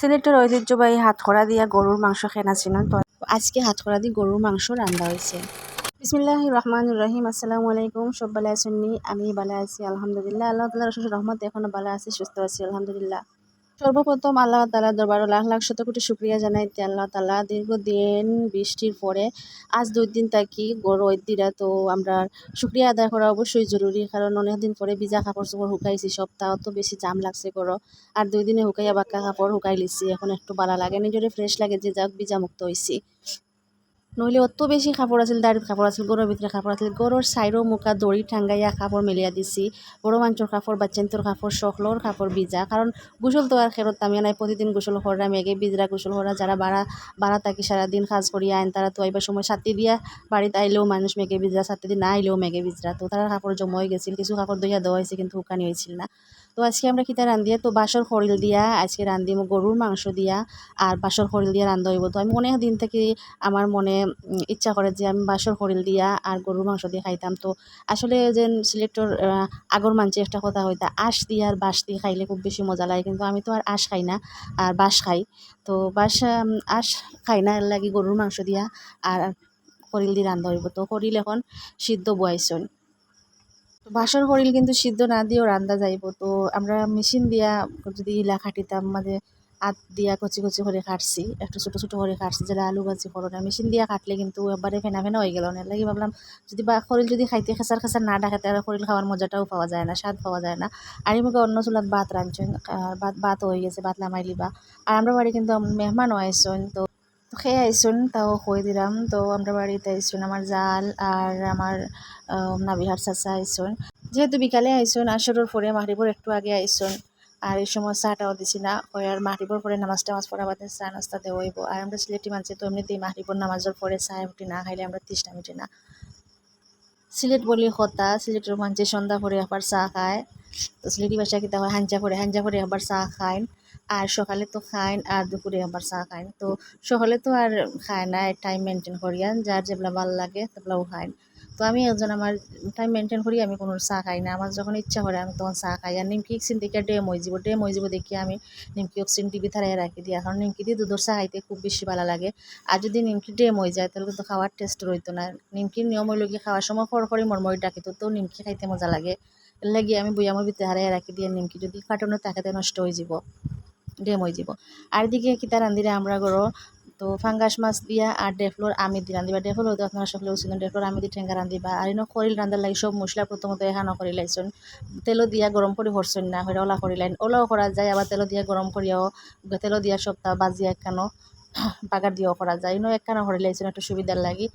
সিলেটের ঐতিহ্যবাহী হাতখড়া দিয়া গরুর মাংস খেনা ছিল। তো আজকে হাতখড়া দিয়ে গরুর মাংস রান্না হয়েছে। বিসমিল্লাহ রহমান রহিম। আসসালামু আলাইকুম। সব ভালো আছেন আমি ভালো আছি, আলহামদুলিল্লাহ। আল্লাহ তালা রহমত এখনও ভালো আছি, সুস্থ আছি, আলহামদুলিল্লাহ। সর্বপ্রথম আল্লাহ তালা দরবার লাখ লাখ শত কোটি শুক্রিয়া জানাই। তে আল্লাহ তালা দীর্ঘদিন বৃষ্টির পরে আজ দুই দিন থাকি গরু দিরা তো আমরা শুক্রিয়া আদায় করা অবশ্যই জরুরি, কারণ অনেক দিন পরে ভিজা কাপড় চোপড় শুকাইছি, সপ্তাহ তো বেশি জাম লাগছে গরু। আর দুই দিনে শুকাইয়া বাক্কা কাপড় শুকাই লিছি, এখন একটু ভালো লাগে, নিজরে ফ্রেশ লাগে, যে যাক ভিজা মুক্ত হয়েছি নইলে অত বেশি কাপড় আছিল দাঁড়িত কাপড় আছিল, গরুর ভিতরে কাপড় আছিল। গরুর সাইরো মুখা দড়ি ঠাঙ্গাইয়া কাপড় মেলিয়া দিছি। বড় মানুষের কাপড় বাচ্চান্তর কাপড়, সকলোর কাপড় ভিজা। কারণ গোসল তো আর খেরত আমি নাই প্রতিদিন গোসল করা মেঘে বিজরা গোসল করা যারা বাড়া বাড়া থাকি সারাদিন কাজ করিয়া আইন তারা তো আইবার সময় সাথে দিয়া বাড়িতে আইলেও মানুষ মেঘে বিজরা সাথে দিন না আইলেও মেঘে বিজরা তো তারা কাপড় জমা হয়ে গেছিল, কিছু কাপড় দইয়া দেওয়া হয়েছে কিন্তু শুকানি হয়েছিল না। তো আজকে আমরা কিতা রান্ধিয়া তো বাসর খরিল দিয়া, আজকে রান্ধিম গরুর মাংস দিয়া আর বাসর খরিল দিয়া রান্ধা হইব। তো আমি অনেক দিন থেকে আমার মনে ইচ্ছা করে যে আমি বাসর খরিল দিয়া আর গরুর মাংস দিয়ে খাইতাম। তো আসলে যে সিলেক্টর আগর মানছে একটা কথা হইতা, আঁশ দিয়ে আর বাঁশ দিয়ে খাইলে খুব বেশি মজা লাগে। কিন্তু আমি তো আর আঁশ খাই না, আর বাঁশ খাই। তো বাঁশ আঁশ খাই না, এর লাগি গরুর মাংস দিয়া আর খরিল দিয়ে রান্ধা হইব। তো খরিল এখন সিদ্ধ বয়াইছন বাসর খরিল কিন্তু সিদ্ধ না দিয়েও রান্দা যাইব। তো আমরা মেশিন দিয়া যদি ইলা খাটিতাম মানে আত দিয়া কচি কচি করে কাটছি, একটু ছোটো ছোটো করে কাটছি, যেটা আলু ভাজি করো মেশিন দিয়া কাটলে কিন্তু একবারে ফেনা ফেনা হয়ে গেল। না লাগি ভাবলাম, যদি বা খরিল যদি খাইতে খেসার খেসার না ডাকাতে আর খরিল খাওয়ার মজাটাও পাওয়া যায় না, স্বাদ পাওয়া যায় না। আর এই মুখে অন্য চুলাত ভাত রাঁধছেন ভাত ভাত হয়ে গেছে, ভাত লামাই লিবা আর আমরা বাড়ি কিন্তু মেহমানও আইসন, তো খেয়ে আইসুন, তাও কই দিলাম, তো আমরা বাড়িতে আইসুন, আমার জাল আর আমার নাবিহার চাচা আইসুন। যেহেতু বিকালে আইসুন, আসরের পরে মাহরিবর একটু আগে আইসুন। আর এই সময় চাটাও দিছি না। আর মাহরিবর পরে নামাজ টামাজ পড়া বাদে চা নাস্তা দেওয়া হইব আর আমরা সিলেটি মানছি তো এমনিতেই মাহরিবর নামাজের পরে চা উঠি না খাইলে আমরা তৃষ্ণা মিটে না। সিলেট বলি হতা সিলেটের মানছে সন্ধ্যা পরে আবার চা খায়। তো সিলেটি ভাষা কিতা হয়? হাঞ্জা পরে হাঞ্জা পরে আবার চা খায় আর সকালে তো খাইন আর দুপুরে আবার চা খাইন। তো সকালে তো আর খায় না টাইম মেনটেন করিয়ান। যার যেগুলা ভালো লাগে সেগুলাও খাইন। তো আমি একজন আমার টাইম মেনটেন করি, আমি কোনো চা খাই না। আমার যখন ইচ্ছা করে, আমি তখন চা খাই। আর নিমকি চিন দেখে ডেম হয়ে যাব। ডেম হয়ে যাব দেখি আমি নিমকি অক্সিন টিভি থারাই রাখি দিই এখন নিমকি দিয়ে দুধের চা খাইতে খুব বেশি ভালো লাগে। আর যদি নিমকি ডেম হয়ে যায়, তাহলে কিন্তু খাওয়ার টেস্ট রইতো না। নিমকির নিয়ম হইল কি, খাওয়ার সময় খড়খড়ি মরমরি ডাকিত তো নিমকি খাইতে মজা লাগে। এর লাগি আমি বইয়ামের ভিতরে হারাই রাখি দিয়ে নিমকি যদি কার্টুনে তাকাতে নষ্ট হয়ে যাব। ডেম হয়ে যাব। আর এদিকে কিতা রান্ধিরে আমরা গরো তো ফাঙ্গাস মাছ দিয়া আর ডেফলোর আমি দি রান্ধিবা। ডেফলোর হয়তো আপনারা সকলে উচিত ডেফলোর আমি দি ঠেঙ্গা রান্ধিবা। আর খরিল রান্ধার লাগি সব মশলা প্রথমত এখানো করি লাইছন তেলো দিয়া গরম করে হরছন না হইরা ওলা করি লাইন ওলাও করা যায়, আবার তেলো দিয়া গরম করিয়াও তেলো দিয়া সপ্তাহ বাজিয়া একখানো বাগার দিয়েও করা যায়। ইনো একখানো করি লাইছন একটু সুবিধার লাগি।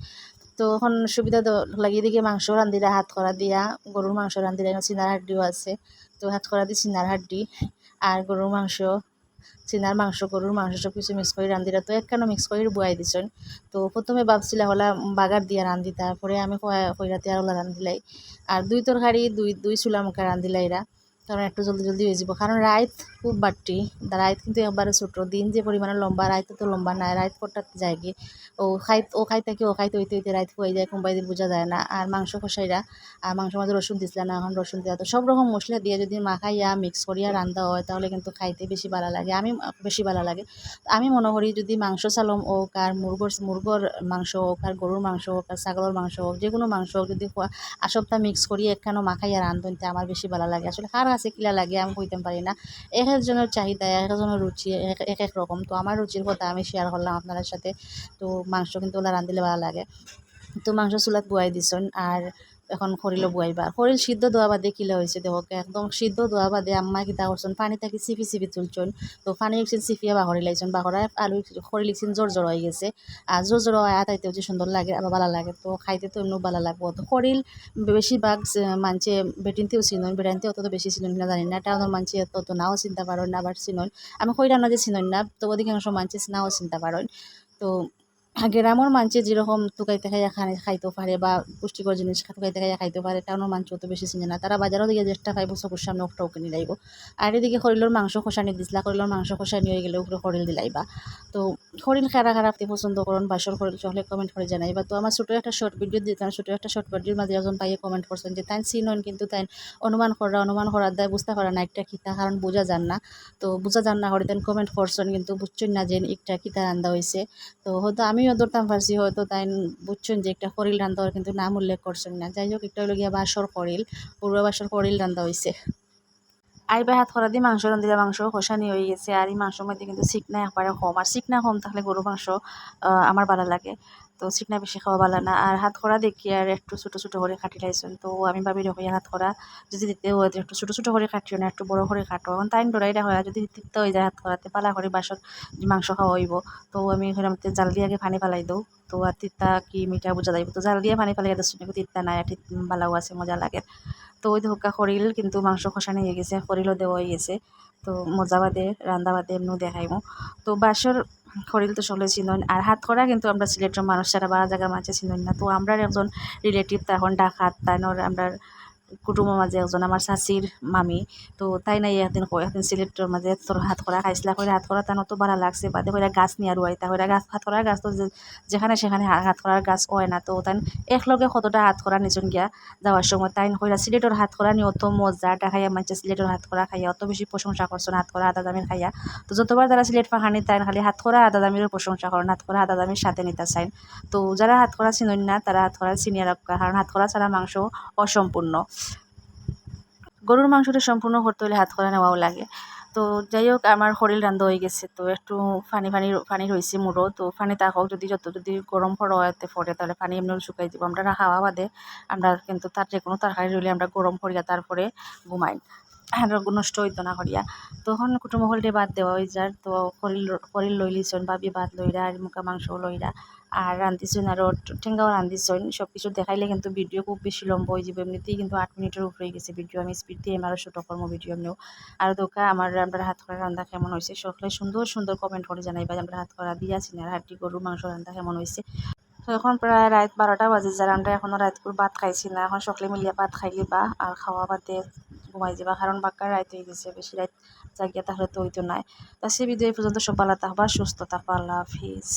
তো এখন সুবিধা তো লাগি দিকে মাংস রান্ধিরা হাত করা দিয়া গরুর মাংস রান্ধিরা চিনার হাড্ডিও আছে। তো হাত করা দি চিনার হাড্ডি। আর গরুর মাংস চিনার মাংস, গরুর মাংস সব কিছু মিক্স করে রান্ধিরা তো একখানো মিক্স করে বুয়াই দিছেন। তো প্রথমে ভাবছিলাম হলা বাগার দিয়া রান্ধি, তারপরে আমি কইরাতে আর ওলা রান্ধিলাই। আর দুই তরকারি, দুই দুই চুলা মুখা রান্ধিলাইরা। কারণ একটু জলদি জলদি হয়ে যাব। কারণ রাইত খুব বাড়তি। রাইত কিন্তু একবারে ছোটো। দিন যে পরিমাণে লম্বা, রাইতে তো লম্বা নাই রাইত কটাতে যায় কি ও খাই ও খাই থাকি, ও খাইতে হইতে হইতে রাইত হয়ে যায় কোম্পাই দিয়ে বোঝা যায় না। আর মাংস কষাইরা, আর মাংস মাঝে রসুন দিছিল না, এখন রসুন দেওয়া। তো সব রকম মশলা দিয়ে যদি মাখাইয়া মিক্স করিয়া রান্ধা হয়, তাহলে কিন্তু খাইতে বেশি ভালো লাগে। আমি, বেশি ভালো লাগে। আমি মনে করি যদি মাংস চালম হোক, আর মুরগর মুরগর মাংস হোক, আর গরুর মাংস হোক, আর ছাগলের মাংস হোক যে কোনো মাংস হোক, যদি সবটা মিক্স করিয়ে একখানো মাখাইয়া রান্ধন তে আমার বেশি ভালো লাগে। আসলে কার কাছে কিলা লাগে, আমি কইতে পারি না। এক একজনের চাহিদা এক একজনের রুচি এক এক এক রকম তো আমার রুচির কথা আমি শেয়ার করলাম আপনাদের সাথে। তো মাংস কিন্তু ওলা রান্ধিলে ভালো লাগে। তো মাংস চুলাত বুয়াই দিছন আর এখন খরিলো বুয়াইবা খরিল সিদ্ধ দোয়া বাদে কিলা হয়েছে দেহকে একদম সিদ্ধ দোয়া বাদে আম্মা কিতা করছেন, পানি থাকি চিপি চিপি তুলছন। তো পানি লিখছেন চিপিয়া বাহরি লাইছেন বাহরায় আলু খরি লিখছেন জোর জোর হয়ে গেছে। আর জোর জোর হয় আতাইতে হচ্ছে সুন্দর লাগে, আবার ভালো লাগে, তো খাইতে তো এমনিও ভালো লাগবো। তো খরিল বেশিরভাগ মানছে বেটিনতেও চিনন বেড়াইতে অত বেশি চিনন না জানি না, টাউনের মানছে অত নাও চিন্তা পারেন আবার চিনন আমি কইরা না যে চিনন না, তো অধিকাংশ মানছে নাও চিন্তা পারেন। তো গ্রামের মানছে যেরকম টুকাইতে খাইয়া খানে খাইতে পারে বা পুষ্টিকর জিনিস টুকাইতে খাইয়া খাইতে পারে টাউনের মানুষ অত বেশি চিনে না। তারা বাজারও দিকে জ্যেষ্ঠা খাইব চকুর সামনে ওখটাও কিনে লাইব আর এদিকে খরিলোর মাংস খোসানি দিছিলা খরিলোর মাংস খোসানি হয়ে গেলে উপরে হরিল দিলাইবা। তো খরিল খারা খারা আপনি পছন্দ করুন বাসর খরিল চলে কমেন্ট করে জানাই। বা তো আমার ছোটো একটা শর্ট ভিডিও দিতাম ছোটো একটা শর্ট ভিডিওর মাঝে একজন পাইয়ে কমেন্ট করছেন যে তাই চিনন কিন্তু তাই অনুমান করা, অনুমান করার দায় বুঝতে পারে না একটা কিতা, কারণ বোঝা যান না। তো বোঝা যান না করে তেন কমেন্ট করছেন কিন্তু বুঝছেন না যে একটা কিতা রান্দা হয়েছে তো হয়তো আমিও ধরতাম পারছি, হয়তো তাই বুঝছেন যে একটা খরিল রান্দা কিন্তু নাম উল্লেখ করছেন না। যাই হোক, একটা হলো গিয়া বাসর খরিল পূর্ব বাসর খরিল রান্দা হয়েছে আইবা হাত খরা দিয়ে মাংস রান্ধিলে মাংস কষানি হয়ে গেছে, আর এই মাংসের মধ্যে কিন্তু চিকনা একবারে কম। আর চিকনা কম থাকলে গরু মাংস আমার ভালো লাগে। তো চিকনা বেশি খাওয়া ভালো না। আর হাত খরা দেখি আর একটু ছোটো ছোটো করে কাটি লাইছেন। তো আমি ভাবি রেখে হাত খরা যদি দিতে হয়, একটু ছোটো ছোটো করে কাটিও না, একটু বড় করে কাটো। এখন তাই ডরাই দেখা হয় যদি দিতে হয়ে যায় হাত খরাতে, পালা করে বাসন মাংস খাওয়া হইব। তো আমি মধ্যে জাল দিয়ে আগে পানি ফালাই দৌ তো আর তিতা কি মিঠা বোঝা যাইব। তো জাল দিয়ে পানি ফালাই দিচ্ছি তিতা নাই, আর ভালো আছে, মজা লাগে। তো ওই ধোকা খরিল কিন্তু মাংস খসানি হয়ে গেছে খরিলও দেওয়া হয়ে গেছে। তো মজা বাদে রান্দা বাদে এমনি দেখাইব তো বাসর খরিল তো সকলে চিনন, আর হাত করা কিন্তু আমরা সিলেটের মানুষ ছাড়া বা জায়গার মাঝে চিনন না। তো আমরা একজন রিলেটিভ তখন ডাকাত, তাই আমরা কুটুমের মাঝে একজন আমার শাশির মামি তো তাই নাই একদিন একদিন সিলেটের মাঝে তোর হাত করা খাইছিলা করে হাত করা তার তো ভালো লাগছে বাদে করে গাছ নিয়ে আর তা করে গাছ হাত করার গাছ তো যেখানে সেখানে হাত করার গাছ হয় না তো তাই একলগে কতটা হাত করা নিজন গিয়া যাওয়ার সময় তাই কইরা সিলেটের হাত করা নিয়ে অত মজা খাইয়া মানছে সিলেটের হাত করা খাইয়া অত বেশি প্রশংসা করছেন হাত করা আদা দামের খাইয়া তো যতবার তারা সিলেট ফাঁকানি তাই খালি হাত করা আদা দামের প্রশংসা করেন হাত করা আদা দামের সাথে নিতে চাইন তো যারা হাত করা না তারা হাত করা চিনিয়ে রাখা কারণ হাত করা ছাড়া মাংস অসম্পূর্ণ গরুর মাংসটা সম্পূর্ণ করতে হলে হাত করে নেওয়াও লাগে। তো যাই হোক, আমার শরীর রান্ধ হয়ে গেছে, তো একটু ফানি ফানি ফানি রয়েছে মুড়ো তো ফানি তা হোক, যদি যত যদি গরম ফড়াতে ফরে তাহলে ফানি এমনি শুকাই দিব আমরা খাওয়া বাদে, আমরা কিন্তু তার যে কোনো তরকারি রইলে আমরা গরম করিয়া তারপরে ঘুমাই। আর নষ্ট হইতো না করিয়া। তখন কুটুমহলটে বাদ দেওয়া হয়ে যার তো করিল করিল লই লিছন ভাবি ভাত লইরা, আর মুখা মাংস লইরা, আর রান্ধিছুন আরও ঠেঙ্গাও রান্ধিছুন সব কিছু দেখাইলে কিন্তু ভিডিও খুব বেশি লম্বা হয়ে যাবে। এমনিতেই কিন্তু আট মিনিটের উপরে গেছে ভিডিও। আমি স্পিড দিয়ে আরও ছোটো কর্ম ভিডিও এমনিও। আর দোকা, আমার আমরা হাত করা রান্না কেমন হয়েছে সকলে সুন্দর সুন্দর কমেন্ট করে জানাইবা আমরা হাত করা দিয়াছি না হাড্ডি গরু মাংস রান্না কেমন হয়েছে তো এখন প্রায় রাত বারোটা বাজে। যারা আমরা এখনও রাত করে ভাত খাইছি না, এখন সকলে মিলিয়ে ভাত খাইলি বা আর খাওয়া বাদে ঘুমাই যাবা কারণ বাক্কার রায় হয়ে গেছে, বেশি রাত জাগিয়া তাহলে তো হইতো নাই। তা সে এই পর্যন্ত সব ভালো থাকবা সুস্থ থাকবা আল্লাহ হাফিজ